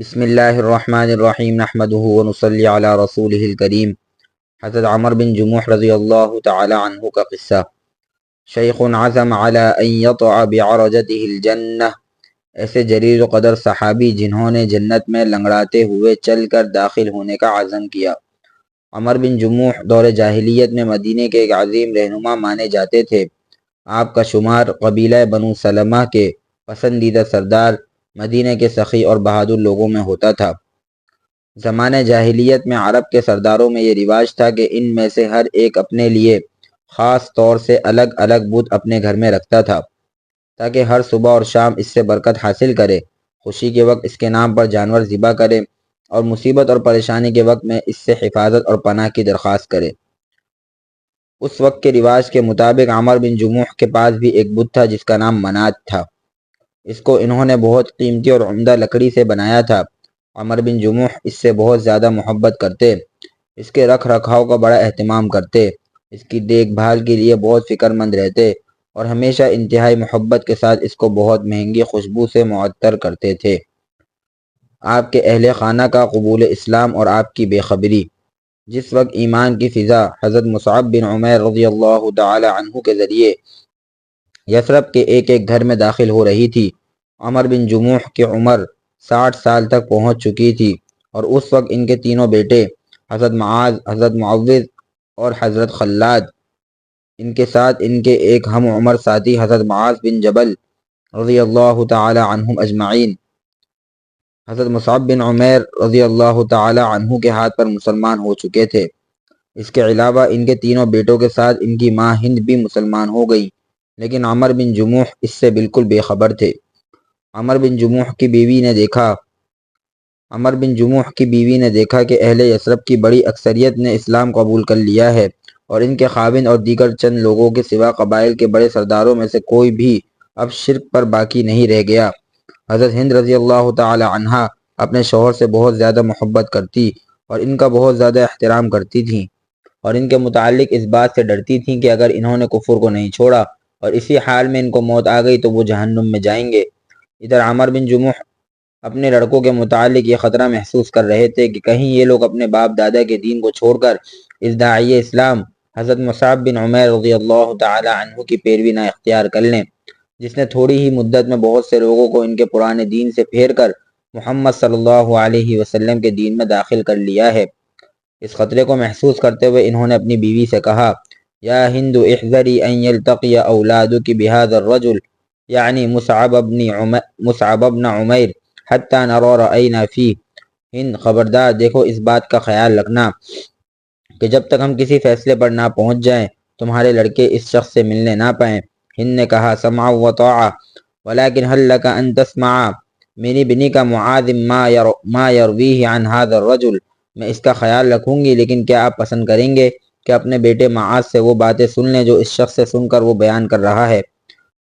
بسم اللہ الرحمن الرحیم نحمده ونصلی علی رسوله الکریم. حضرت عمر بن جموح رضی اللہ تعالی عنہ کا قصہ. شیخ عزم علی ان یطع بعرجته الجنہ. ایسے جلیل و قدر صحابی جنہوں نے جنت میں لنگڑاتے ہوئے چل کر داخل ہونے کا عزم کیا. عمر بن جموح دور جاہلیت میں مدینہ کے ایک عظیم رہنما مانے جاتے تھے. آپ کا شمار قبیلہ بنو سلمہ کے پسندیدہ سردار مدینہ کے سخی اور بہادر لوگوں میں ہوتا تھا۔ زمانہ جاہلیت میں عرب کے سرداروں میں یہ رواج تھا کہ ان میں سے ہر ایک اپنے لیے خاص طور سے الگ الگ بت اپنے گھر میں رکھتا تھا تاکہ ہر صبح اور شام اس سے برکت حاصل کرے۔ خوشی کے وقت اس کے نام پر جانور ذبح کرے اور مصیبت اور پریشانی کے وقت میں اس سے حفاظت اور پناہ کی درخواست کرے۔ اس وقت کے رواج کے مطابق عمر بن جموح کے پاس بھی ایک بت تھا جس کا نام منات تھا۔ اس کو انہوں نے بہت قیمتی اور عمدہ لکڑی سے بنایا تھا۔ عمر بن جموح اس سے بہت زیادہ محبت کرتے۔ اس کے رکھ رکھاؤ کا بڑا اہتمام کرتے۔ اس کی دیکھ بھال کے لیے بہت فکر مند رہتے اور ہمیشہ انتہائی محبت کے ساتھ اس کو بہت مہنگی خوشبو سے معطر کرتے تھے۔ آپ کے اہل خانہ کا قبول اسلام اور آپ کی بے خبری۔ جس وقت ایمان کی فضا حضرت مصعب بن عمیر رضی اللہ تعالی عنہ کے ذریعے یسرب کے ایک ایک گھر میں داخل ہو رہی تھی عمر بن جموح کی عمر ساٹھ سال تک پہنچ چکی تھی اور اس وقت ان کے تینوں بیٹے حضرت معاذ، حضرت معوض اور حضرت خلاد۔ ان کے ساتھ ان کے ایک ہم عمر ساتھی حضرت معاذ بن جبل رضی اللہ تعالی عنہم اجمعین۔ حضرت مصعب بن عمیر رضی اللہ تعالی عنہ کے ہاتھ پر مسلمان ہو چکے تھے۔ اس کے علاوہ ان کے تینوں بیٹوں کے ساتھ ان کی ماں ہند بھی مسلمان ہو گئی، لیکن عمر بن جموح اس سے بالکل بے خبر تھے۔ عمر بن جموح کی بیوی نے دیکھا۔ عمر بن جموح کی بیوی نے دیکھا کہ اہل یسرب کی بڑی اکثریت نے اسلام قبول کر لیا ہے اور ان کے خاوند اور دیگر چند لوگوں کے سوا قبائل کے بڑے سرداروں میں سے کوئی بھی اب شرک پر باقی نہیں رہ گیا۔ حضرت ہند رضی اللہ تعالی عنہ اپنے شوہر سے بہت زیادہ محبت کرتی اور ان کا بہت زیادہ احترام کرتی تھیں اور ان کے متعلق اس بات سے ڈرتی تھیں کہ اگر انہوں نے کفر کو نہیں چھوڑا اور اسی حال میں ان کو موت آ گئی تو وہ جہنم میں جائیں گے۔ ادھر عمر بن جموح اپنے لڑکوں کے متعلق یہ خطرہ محسوس کر رہے تھے کہ کہیں یہ لوگ اپنے باپ دادا کے دین کو چھوڑ کر اس داعی اسلام حضرت مصعب بن عمیر رضی اللہ تعالی عنہ کی پیروی نہ اختیار کر لیں، جس نے تھوڑی ہی مدت میں بہت سے لوگوں کو ان کے پرانے دین سے پھیر کر محمد صلی اللہ علیہ وسلم کے دین میں داخل کر لیا ہے۔ اس خطرے کو محسوس کرتے ہوئے انہوں نے اپنی بیوی سے کہا، یا ہند احذری ان یلتقی اولادک بهذا الرجل یعنی مصعب ابن عمر مصعب ابن عمیر حتی نرو رأینا فی. ہند خبردار دیکھو اس بات کا خیال رکھنا کہ جب تک ہم کسی فیصلے پر نہ پہنچ جائیں تمہارے لڑکے اس شخص سے ملنے نہ پائیں۔ ہند نے کہا سمع و طاعہ ولیکن حل لکا ان تسمع میری بنی کا معاذ ما, یر ما یرویہ عن هذا الرجل۔ میں اس کا خیال رکھوں گی لیکن کیا آپ پسند کریں گے کہ اپنے بیٹے معاذ سے وہ باتیں سن لیں جو اس شخص سے سن کر وہ بیان کر رہا ہے؟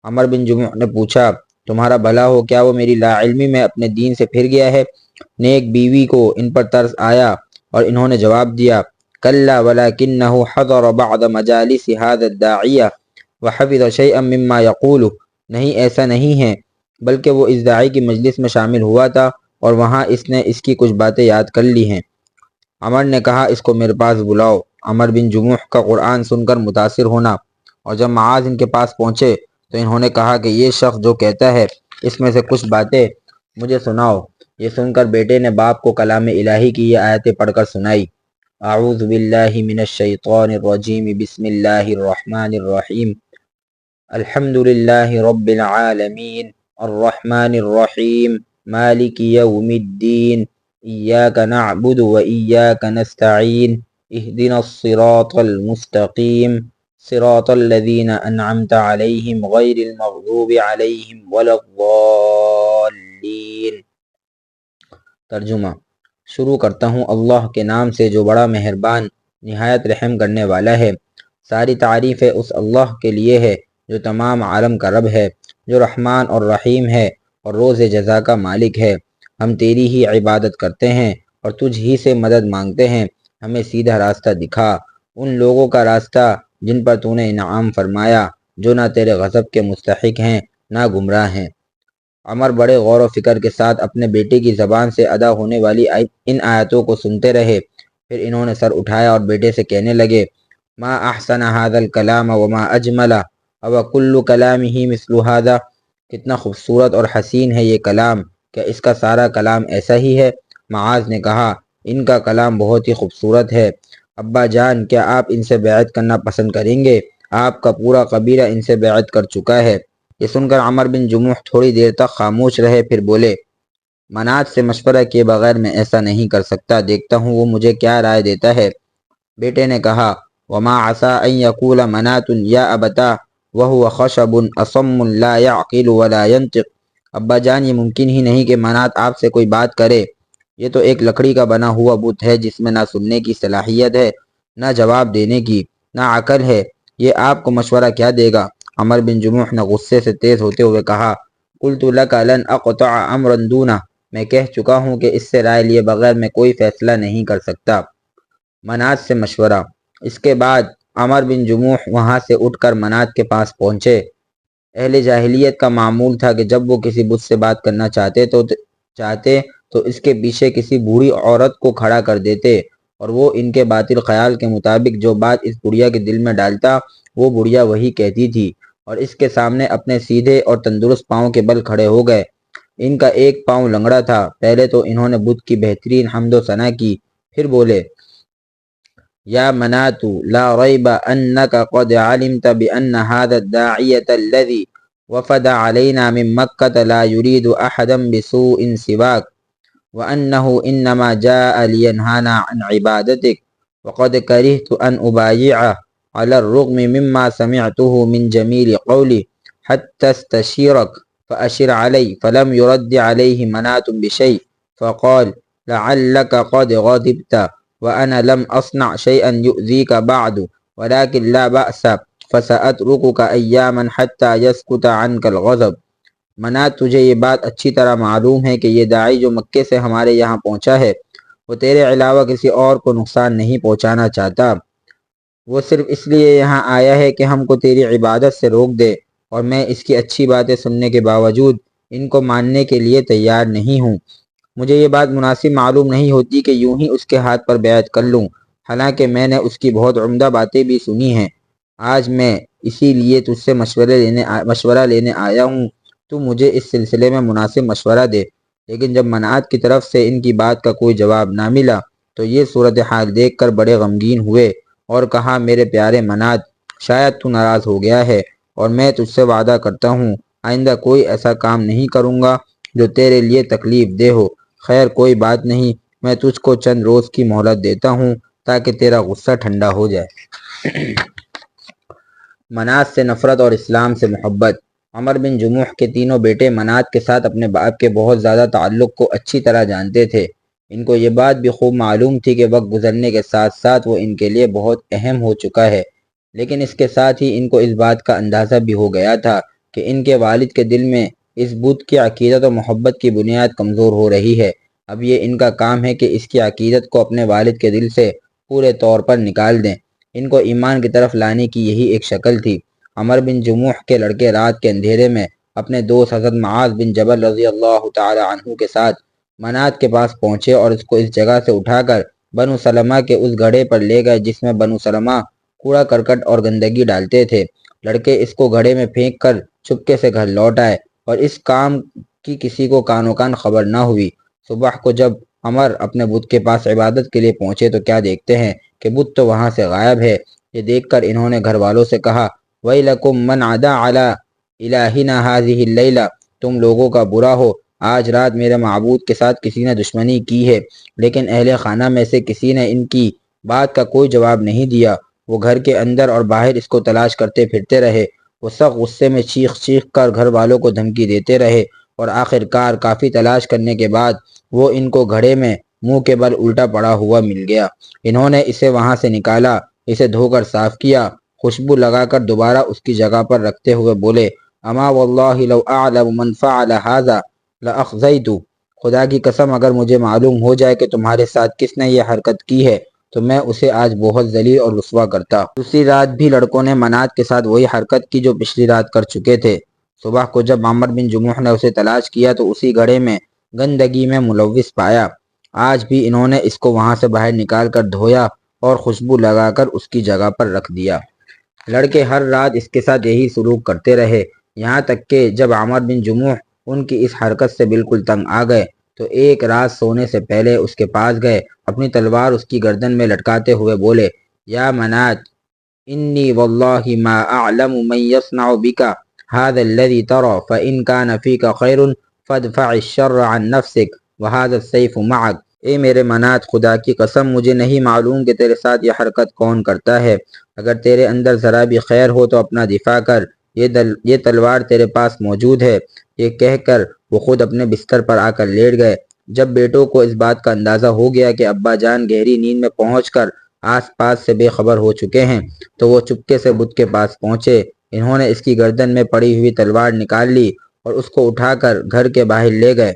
عمر بن جمع نے پوچھا، تمہارا بھلا ہو، کیا وہ میری لا علمی میں اپنے دین سے پھر گیا ہے؟ نیک بیوی کو ان پر طرز آیا اور انہوں نے جواب دیا، کلا ولکنه حضر بعض مجالس هذا الداعیہ وحفظ شیئا مما یقول نہیں، ایسا نہیں ہے، بلکہ وہ اس داعی کی مجلس میں شامل ہوا تھا اور وہاں اس نے اس کی کچھ باتیں یاد کر لی ہیں۔ عمر نے کہا، اس کو میرے پاس بلاؤ۔ عمر بن جموح کا قرآن سن کر متاثر ہونا اور جب معاذ ان کے پاس پہنچے تو انہوں نے کہا کہ یہ شخص جو کہتا ہے، اس میں سے کچھ باتیں مجھے سناؤ۔ یہ سن کر بیٹے نے باپ کو کلام الہی کی یہ آیتیں پڑھ کر سنائی۔ اعوذ باللہ من الشیطان الرجیم، بسم اللہ الرحمن الرحیم۔ الحمد للہ رب العالمین۔ الرحمن الرحیم۔ مالک یوم الدین۔ ایاک نعبد و ایاک نستعین۔ اهدنا الصراط المستقیم۔ صراط الذين انعمت عليهم غير المغضوب عليهم ولا الضالين ترجمہ شروع کرتا ہوں اللہ کے نام سے جو بڑا مہربان، نہایت رحم کرنے والا ہے۔ ساری تعریف اس اللہ کے لیے ہے جو تمام عالم کا رب ہے، جو رحمان اور رحیم ہے اور روز جزا کا مالک ہے۔ ہم تیری ہی عبادت کرتے ہیں اور تجھ ہی سے مدد مانگتے ہیں۔ ہمیں سیدھا راستہ دکھا، ان لوگوں کا راستہ جن پر تو نے انعام فرمایا جو نہ تیرے غضب کے مستحق ہیں، نہ گمراہ ہیں۔ عمر بڑے غور و فکر کے ساتھ اپنے بیٹے کی زبان سے ادا ہونے والی ان آیتوں کو سنتے رہے۔ پھر انہوں نے سر اٹھایا اور بیٹے سے کہنے لگے، ما احسن هذا الکلام وما اجملا اب کل کلام ہی مثل هذا؟ کتنا خوبصورت اور حسین ہے یہ کلام، کیا اس کا سارا کلام ایسا ہی ہے؟ معاذ نے کہا، ان کا کلام بہت ہی خوبصورت ہے۔ ابا جان، کیا آپ ان سے بیعت کرنا پسند کریں گے؟ آپ کا پورا قبیلہ ان سے بیعت کر چکا ہے۔ یہ سن کر عمر بن جموح تھوڑی دیر تک خاموش رہے، پھر بولے منات سے مشورہ کیے بغیر میں ایسا نہیں کر سکتا، دیکھتا ہوں وہ مجھے کیا رائے دیتا ہے۔ بیٹے نے کہا، وما عسا ان یقول منات یا ابتا وہ خشب اصم لا يعقل ولا ينطق ابا جان، یہ ممکن ہی نہیں کہ منات آپ سے کوئی بات کرے۔ یہ تو ایک لکڑی کا بنا ہوا بت ہے جس میں نہ سننے کی صلاحیت ہے، نہ جواب دینے کی، نہ عقل ہے۔ یہ آپ کو مشورہ کیا دے گا؟ عمر بن جموح نے غصے سے تیز ہوتے ہوئے کہا، قلت لك لن اقطع امرا دونه میں کہہ چکا ہوں کہ اس سے رائے لیے بغیر میں کوئی فیصلہ نہیں کر سکتا۔ منات سے مشورہ۔ اس کے بعد عمر بن جموح وہاں سے اٹھ کر منات کے پاس پہنچے۔ اہل جاہلیت کا معمول تھا کہ جب وہ کسی بت سے بات کرنا چاہتے تو چاہتے تو اس کے پیچھے کسی بوڑھی عورت کو کھڑا کر دیتے اور وہ ان کے باطل خیال کے مطابق جو بات اس بڑھیا کے دل میں ڈالتا، وہ بڑھیا وہی کہتی تھی اور اس کے سامنے اپنے سیدھے اور تندرست پاؤں کے بل کھڑے ہو گئے۔ ان کا ایک پاؤں لنگڑا تھا۔ پہلے تو انہوں نے بدھ کی بہترین حمد و ثنا کی، پھر بولے، یا مناتو، لا ریب انکا قد علمت بان هذا الداعیت الذي وفد علينا من مكة لا يريد احدا بسوء سواك وأنه إنما جاء لينهانا عن عبادتك. وقد كرهت أن أبايعه على الرغم مما سمعته من جميل قولي حتى استشيرك فأشر علي فلم يرد عليه منات بشيء. فقال لعلك قد غضبت وأنا لم أصنع شيئا يؤذيك بعد ولكن لا بأس فسأتركك أياما حتى يسكت عنك الغضب. منات تجھے یہ بات اچھی طرح معلوم ہے کہ یہ داعی جو مکے سے ہمارے یہاں پہنچا ہے، وہ تیرے علاوہ کسی اور کو نقصان نہیں پہنچانا چاہتا۔ وہ صرف اس لیے یہاں آیا ہے کہ ہم کو تیری عبادت سے روک دے اور میں اس کی اچھی باتیں سننے کے باوجود ان کو ماننے کے لیے تیار نہیں ہوں۔ مجھے یہ بات مناسب معلوم نہیں ہوتی کہ یوں ہی اس کے ہاتھ پر بیعت کر لوں۔ حالانکہ میں نے اس کی بہت عمدہ باتیں بھی سنی ہیں۔ آج میں اسی لیے تجھ سے مشورے لینے مشورہ لینے آیا ہوں۔ تو مجھے اس سلسلے میں مناسب مشورہ دے۔ لیکن جب منعت کی طرف سے ان کی بات کا کوئی جواب نہ ملا، تو یہ صورتحال دیکھ کر بڑے غمگین ہوئے اور کہا، میرے پیارے مناد شاید تو ناراض ہو گیا ہے اور میں تجھ سے وعدہ کرتا ہوں، آئندہ کوئی ایسا کام نہیں کروں گا جو تیرے لیے تکلیف دہ ہو۔ خیر، کوئی بات نہیں، میں تجھ کو چند روز کی مہلت دیتا ہوں تاکہ تیرا غصہ ٹھنڈا ہو جائے۔ مناز سے نفرت اور اسلام سے محبت۔ عمر بن جموح کے تینوں بیٹے منات کے ساتھ اپنے باپ کے بہت زیادہ تعلق کو اچھی طرح جانتے تھے۔ ان کو یہ بات بھی خوب معلوم تھی کہ وقت گزرنے کے ساتھ ساتھ وہ ان کے لیے بہت اہم ہو چکا ہے۔ لیکن اس کے ساتھ ہی ان کو اس بات کا اندازہ بھی ہو گیا تھا کہ ان کے والد کے دل میں اس بدھ کی عقیدت و محبت کی بنیاد کمزور ہو رہی ہے۔ اب یہ ان کا کام ہے کہ اس کی عقیدت کو اپنے والد کے دل سے پورے طور پر نکال دیں۔ ان کو ایمان کی طرف لانے کی یہی ایک شکل تھی۔ عمر بن جموح کے لڑکے رات کے اندھیرے میں اپنے دوست حضرت معاذ بن جبل رضی اللہ تعالی عنہ کے ساتھ منات کے پاس پہنچے اور اس کو اس جگہ سے اٹھا کر بنو سلمہ کے اس گھڑے پر لے گئے جس میں بنو سلمہ کوڑا کرکٹ اور گندگی ڈالتے تھے۔ لڑکے اس کو گھڑے میں پھینک کر چپکے سے گھر لوٹ آئے اور اس کام کی کسی کو کانو کان خبر نہ ہوئی۔ صبح کو جب عمر اپنے بت کے پاس عبادت کے لیے پہنچے تو کیا دیکھتے ہیں کہ بت تو وہاں سے غائب ہے۔ یہ دیکھ کر انہوں نے گھر والوں سے کہا وہی لکم من ادا اعلیٰ الہنا حاضی تم لوگوں کا برا ہو۔ آج رات میرے معبود کے ساتھ کسی نے دشمنی کی ہے، لیکن اہل خانہ میں سے کسی نے ان کی بات کا کوئی جواب نہیں دیا۔ وہ گھر کے اندر اور باہر اس کو تلاش کرتے پھرتے رہے۔ وہ سخت غصے میں چیخ چیخ کر گھر والوں کو دھمکی دیتے رہے اور آخر کار کافی تلاش کرنے کے بعد وہ ان کو گھڑے میں منہ کے بل الٹا پڑا ہوا مل گیا۔ انہوں نے اسے وہاں سے نکالا، اسے دھو کر صاف کیا۔ خوشبو لگا کر دوبارہ اس کی جگہ پر رکھتے ہوئے بولے، اما واللہ لو اعلم من فعل هذا تو خدا کی قسم، اگر مجھے معلوم ہو جائے کہ تمہارے ساتھ کس نے یہ حرکت کی ہے، تو میں اسے آج بہت ذلیل اور رسوا کرتا دوسری رات بھی لڑکوں نے منات کے ساتھ وہی حرکت کی جو پچھلی رات کر چکے تھے۔ صبح کو جب عمر بن جموح نے اسے تلاش کیا، تو اسی گھڑے میں گندگی میں ملوث پایا۔ آج بھی انہوں نے اس کو وہاں سے باہر نکال کر دھویا اور خوشبو لگا کر اس کی جگہ پر رکھ دیا۔ لڑکے ہر رات اس کے ساتھ یہی سلوک کرتے رہے۔ یہاں تک کہ جب عمر بن جموح ان کی اس حرکت سے بالکل تنگ آ گئے، تو ایک رات سونے سے پہلے اس کے پاس گئے، اپنی تلوار اس کی گردن میں لٹکاتے ہوئے بولے، یا منات انی واللہ ما اعلم من يصنع بك هذا الذي ترى فإن كان فيك خير فادفع الشر عن نفسك وهذا السيف معك اے میرے منات خدا کی قسم، مجھے نہیں معلوم کہ تیرے ساتھ یہ حرکت کون کرتا ہے۔ اگر تیرے اندر ذرا بھی خیر ہو تو اپنا دفاع کر، یہ دل، یہ تلوار تیرے پاس موجود ہے۔ یہ کہہ کر وہ خود اپنے بستر پر آ کر لیٹ گئے۔ جب بیٹوں کو اس بات کا اندازہ ہو گیا کہ ابا جان گہری نیند میں پہنچ کر آس پاس سے بے خبر ہو چکے ہیں، تو وہ چپکے سے بدھ کے پاس پہنچے۔ انہوں نے اس کی گردن میں پڑی ہوئی تلوار نکال لی اور اس کو اٹھا کر گھر کے باہر لے گئے۔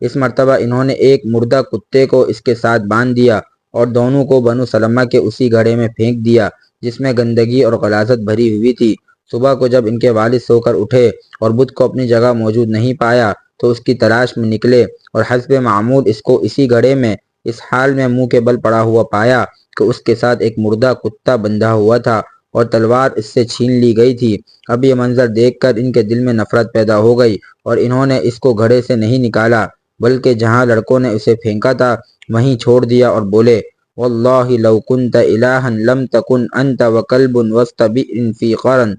اس مرتبہ انہوں نے ایک مردہ کتے کو اس کے ساتھ باندھ دیا اور دونوں کو بنو سلمہ کے اسی گھڑے میں پھینک دیا۔ جس میں گندگی اور غلازت بھری ہوئی تھی۔ صبح کو جب ان کے والد سو کر اٹھے اور بدھ کو اپنی جگہ موجود نہیں پایا، تو اس کی تلاش میں نکلے اور حسب معمول اس کو اسی گڑھے میں، اس حال میں منہ کے بل پڑا ہوا پایا کہ اس کے ساتھ ایک مردہ کتا بندھا ہوا تھا اور تلوار اس سے چھین لی گئی تھی۔ اب یہ منظر دیکھ کر ان کے دل میں نفرت پیدا ہو گئی اور انہوں نے اس کو گھڑے سے نہیں نکالا، بلکہ جہاں لڑکوں نے اسے پھینکا تھا، وہیں چھوڑ دیا اور بولے واللہ لو کنت الہا لم تکن انت وکلب وستبئن فی قرن۔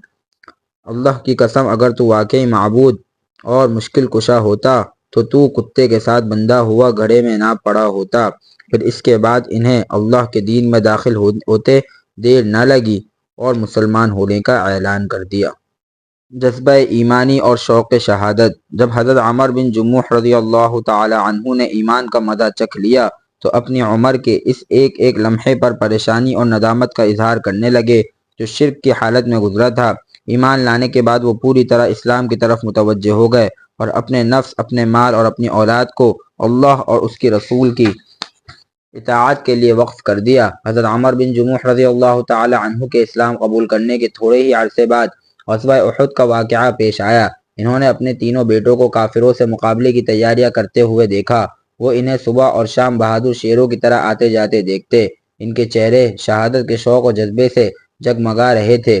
اللہ کی قسم، اگر تو واقعی معبود اور مشکل کشا ہوتا، تو تو کتے کے ساتھ بندہ ہوا، گھڑے میں نہ پڑا ہوتا۔ پھر اس کے بعد انہیں اللہ کے دین میں داخل ہوتے دیر نہ لگی اور مسلمان ہونے کا اعلان کر دیا۔ جذبہ ایمانی اور شوق شہادت۔ جب حضرت عمر بن جموح رضی اللہ تعالی عنہ نے ایمان کا مدہ چکھ لیا تو اپنی عمر کے اس ایک ایک لمحے پر پریشانی اور ندامت کا اظہار کرنے لگے جو شرک کی حالت میں گزرا تھا۔ ایمان لانے کے بعد وہ پوری طرح اسلام کی طرف متوجہ ہو گئے اور اپنے نفس، اپنے مال اور اپنی اولاد کو اللہ اور اس کی رسول کی اطاعت کے لیے وقف کر دیا۔ حضرت عمر بن جموح رضی اللہ تعالی عنہ کے اسلام قبول کرنے کے تھوڑے ہی عرصے بعد غزوہ احد کا واقعہ پیش آیا۔ انہوں نے اپنے تینوں بیٹوں کو کافروں سے مقابلے کی تیاریاں کرتے ہوئے دیکھا۔ وہ انہیں صبح اور شام بہادر شیروں کی طرح آتے جاتے دیکھتے۔ ان کے چہرے شہادت کے شوق و جذبے سے جگمگا رہے تھے۔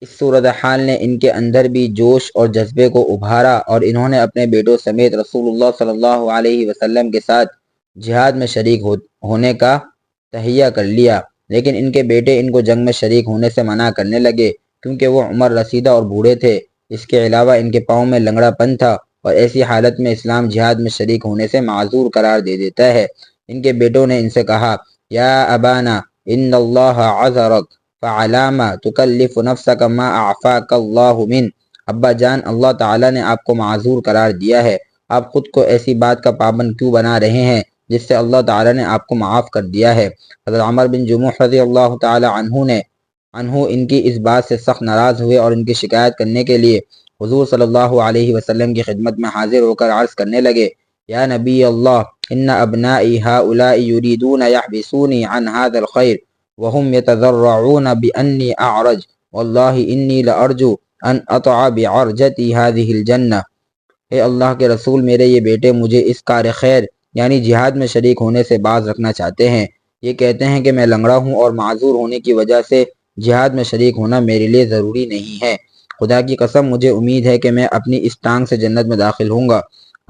اس صورتحال نے ان کے اندر بھی جوش اور جذبے کو ابھارا اور انہوں نے اپنے بیٹوں سمیت رسول اللہ صلی اللہ علیہ وسلم کے ساتھ جہاد میں شریک ہونے کا تہیہ کر لیا۔ لیکن ان کے بیٹے ان کو جنگ میں شریک ہونے سے منع کرنے لگے کیونکہ وہ عمر رسیدہ اور بوڑھے تھے۔ اس کے علاوہ ان کے پاؤں میں لنگڑا پن تھا۔ اور ایسی حالت میں اسلام جہاد میں شریک ہونے سے معذور قرار دے دیتا ہے۔ ان کے بیٹوں نے ان سے کہا، یا ابانا، ان اللہ عذرک، فعلامہ تکلف نفسک ما اعفاک اللہ من. ابا جان، اللہ تعالیٰ نے آپ کو معذور قرار دیا ہے۔ آپ خود کو ایسی بات کا پابند کیوں بنا رہے ہیں، جس سے اللہ تعالیٰ نے آپ کو معاف کر دیا ہے؟ حضرت عمر بن جموح رضی اللہ تعالیٰ عنہ نے انہوں ان کی اس بات سے سخت ناراض ہوئے اور ان کی شکایت کرنے کے لیے حضور صلی اللہ علیہ وسلم کی خدمت میں حاضر ہو کر عرض کرنے لگے، یا نبی اللہ، ان ابنائی هؤلاء يريدون يحبسوني عن هذا الخير وهم يتذرعون بأني أعرج والله إني لأرجو ان اطع بعرجتي هذه الجنة اے اللہ کے رسول، میرے یہ بیٹے مجھے اس کار خیر یعنی جہاد میں شریک ہونے سے باز رکھنا چاہتے ہیں۔ یہ کہتے ہیں کہ میں لنگڑا ہوں اور معذور ہونے کی وجہ سے جہاد میں شریک ہونا میرے لیے ضروری نہیں ہے۔ خدا کی قسم، مجھے امید ہے کہ میں اپنی اس ٹانگ سے جنت میں داخل ہوں گا۔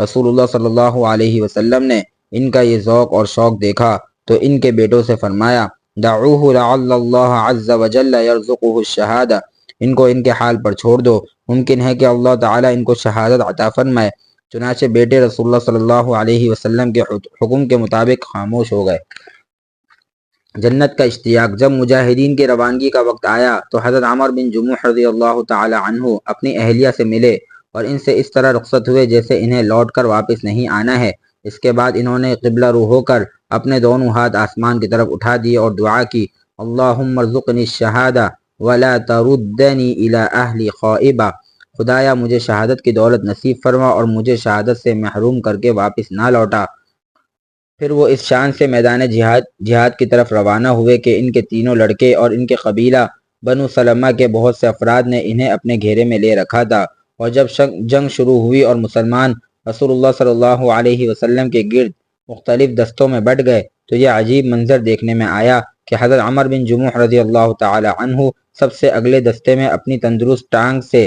رسول اللہ صلی اللہ علیہ وسلم نے ان کا یہ ذوق اور شوق دیکھا، تو ان کے بیٹوں سے فرمایا، دعوه لعل اللہ عز وجل يرزقه الشہادہ۔ ان کو ان کے حال پر چھوڑ دو۔ ممکن ہے کہ اللہ تعالی ان کو شہادت عطا فرمائے۔ چنانچہ بیٹے رسول اللہ صلی اللہ علیہ وسلم کے حکم کے مطابق خاموش ہو گئے۔ جنت کا اشتیاق۔ جب مجاہدین کے روانگی کا وقت آیا تو حضرت عمر بن جموح رضی اللہ تعالی عنہ اپنی اہلیہ سے ملے اور ان سے اس طرح رخصت ہوئے جیسے انہیں لوٹ کر واپس نہیں آنا ہے۔ اس کے بعد انہوں نے قبلہ رو ہو کر اپنے دونوں ہاتھ آسمان کی طرف اٹھا دیے اور دعا کی، اللہم ارزقنی الشہادہ ولا تردنی الى اہلی خائبہ۔ خدایا مجھے شہادت کی دولت نصیب فرما اور مجھے شہادت سے محروم کر کے واپس نہ لوٹا۔ پھر وہ اس شان سے میدان جہاد جہاد کی طرف روانہ ہوئے کہ ان کے تینوں لڑکے اور ان کے قبیلہ بنو سلمہ کے بہت سے افراد نے انہیں اپنے گھیرے میں لے رکھا تھا۔ اور جب جنگ شروع ہوئی اور مسلمان رسول اللہ صلی اللہ علیہ وسلم کے گرد مختلف دستوں میں بٹ گئے تو یہ عجیب منظر دیکھنے میں آیا کہ حضرت عمر بن جموح رضی اللہ تعالی عنہ سب سے اگلے دستے میں اپنی تندرست ٹانگ سے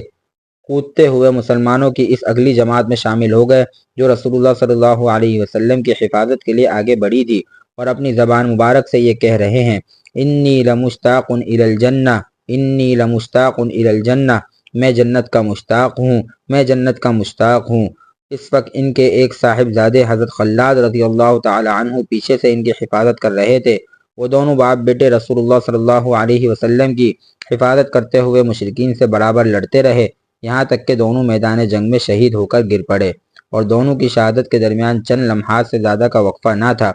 کودتے ہوئے مسلمانوں کی اس اگلی جماعت میں شامل ہو گئے، جو رسول اللہ صلی اللہ علیہ وسلم کی حفاظت کے لیے آگے بڑھی تھی اور اپنی زبان مبارک سے یہ کہہ رہے ہیں، انی لمشتاق الى الجنہ، انی لمشتاق الى الجنہ، میں جنت کا مشتاق ہوں، میں جنت کا مشتاق ہوں۔ اس وقت ان کے ایک صاحب زادے حضرت خلاد رضی اللہ تعالی عنہ پیچھے سے ان کی حفاظت کر رہے تھے۔ وہ دونوں باپ بیٹے رسول اللہ صلی اللہ علیہ وسلم کی حفاظت کرتے ہوئے مشرقین سے برابر لڑتے رہے۔ یہاں تک کہ دونوں میدان جنگ میں شہید ہو کر گر پڑے اور دونوں کی شہادت کے درمیان چند لمحات سے زیادہ کا وقفہ نہ تھا۔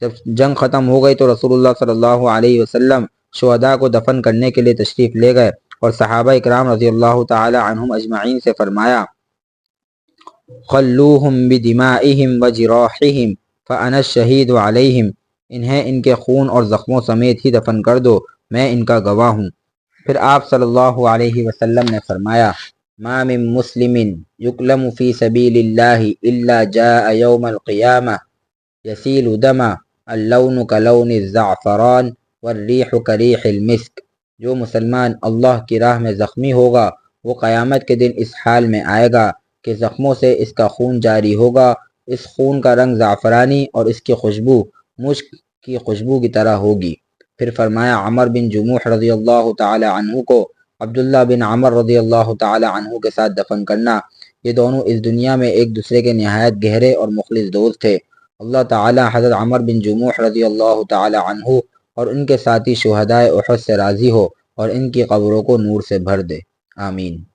جب جنگ ختم ہو گئی تو رسول اللہ صلی اللہ علیہ وسلم شہداء کو دفن کرنے کے لیے تشریف لے گئے اور صحابہ اکرام رضی اللہ تعالی عنہم اجمعین سے فرمایا، خلوہم بدمائہم وجراحہم فانا الشہید علیہم، انہیں ان کے خون اور زخموں سمیت ہی دفن کر دو، میں ان کا گواہ ہوں۔ پھر آپ صلی اللہ علیہ وسلم نے فرمایا ما من مسلم یکلم فی سبیل اللہ الا جاء یوم القیامہ یسیل دمہ اللون کلون الزعفران والریح کریح المسک جو مسلمان اللہ کی راہ میں زخمی ہوگا، وہ قیامت کے دن اس حال میں آئے گا کہ زخموں سے اس کا خون جاری ہوگا۔ اس خون کا رنگ زعفرانی اور اس کی خوشبو مشک کی خوشبو کی طرح ہوگی۔ پھر فرمایا عمر بن جموح رضی اللہ تعالی عنہ کو عبداللہ بن عمر رضی اللہ تعالی عنہ کے ساتھ دفن کرنا، یہ دونوں اس دنیا میں ایک دوسرے کے نہایت گہرے اور مخلص دوست تھے۔ اللہ تعالی حضرت عمر بن جموح رضی اللہ تعالی عنہ اور ان کے ساتھی شہدائے احد سے راضی ہو اور ان کی قبروں کو نور سے بھر دے۔ آمین۔